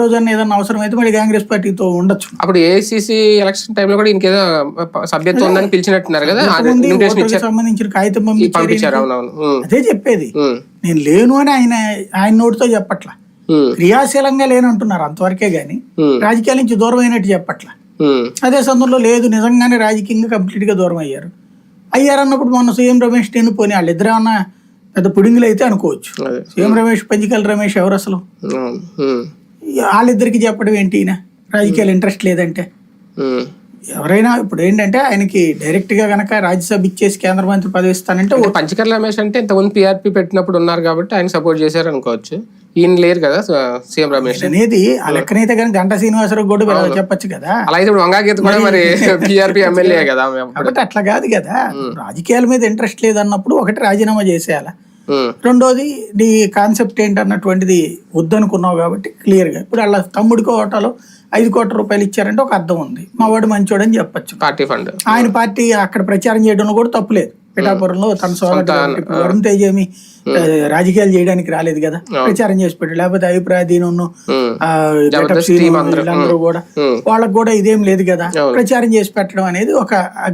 రోజున ఏదైనా అవసరం అయితే మళ్ళీ కాంగ్రెస్ పార్టీతో ఉండొచ్చు. అప్పుడు ఏఐసిసి ఎలక్షన్ టైంలో కూడా ఇంకేదో సభ్యత్వం ఉందని పిలిచినట్టున్నారు కదా సంబంధించిన కాగితం పంపించారు అదే చెప్పేది. నేను లేను అని ఆయన ఆయన నోటితో చెప్పట్ల. క్రియాశీలంగా లేనంటున్నారు అంతవరకే గాని రాజకీయాల నుంచి దూరం అయినట్టు చెప్పట్ల అదే సందర్భంలో లేదు నిజంగానే రాజకీయంగా కంప్లీట్గా దూరం అయ్యారు అయ్యారన్నప్పుడు మొన్న సీఎం రమేష్ నేను పోనీ వాళ్ళిద్దరు ఏమన్నా పెద్ద పుడింగులు అయితే అనుకోవచ్చు సీఎం రమేష్ పంజికల్ రమేష్ ఎవరు అసలు? వాళ్ళిద్దరికి చెప్పడం ఏంటి ఈయన? రాజకీయాలు ఇంట్రెస్ట్ లేదంటే. ఎవరైనా ఇప్పుడు ఏంటంటే ఆయనకి డైరెక్ట్గా గనక రాజ్యసభ ఇచ్చేసి కేంద్ర మంత్రి పదవి ఇస్తానంటే అంటే పంచకర్ల రమేష్ అంటే ఇంతకుముందు పిఆర్పి పెట్టినప్పుడు ఉన్నారు కాబట్టి ఆయన సపోర్ట్ చేశారు అనుకోవచ్చు. ఈయన లేరు కదా సీఎం రమేష్. అనేది ఆ లెక్కనైతే కానీ గంటా శ్రీనివాసరావు కూడా చెప్పొచ్చు కదా. అలా అయితే ఇప్పుడు వంగాగీత కూడా మరి పిఆర్పి ఎమ్మెల్యే కదా. కాబట్టి అట్లా కాదు కదా. రాజకీయాల మీద ఇంట్రెస్ట్ లేదన్నప్పుడు ఒకటి రాజీనామా చేసేయాల? రెండోది నీ కాన్సెప్ట్ ఏంటన్నటువంటిది వద్దనుకున్నావు కాబట్టి క్లియర్గా. ఇప్పుడు వాళ్ళ తమ్ముడికి ఓటాలో ఐదు కోట్ల రూపాయలు ఇచ్చారంటే ఒక అర్థం ఉంది. మా వాడు మంచోడని చెప్పొచ్చు. పార్టీ ఫండ్ ఆయన పార్టీ అక్కడ ప్రచారం చేయడంలో కూడా తప్పులేదు పిఠాపురంలో తన సోదరుడు ఇప్పుడు వరుణ్ తేజ్ ఏమి రాజకీయాలు చేయడానికి రాలేదు కదా. ప్రచారం చేసి పెట్టాడు. లేకపోతే అభిప్రాయ దీనును ఉమ్, ఆ, జబర్దస్త్ గెటప్ శ్రీను టీం అందరూ. కూడా. వాళ్ళకు కూడా ఇదేం లేదు కదా. ప్రచారం చేసి పెట్టడం అనేది ఒక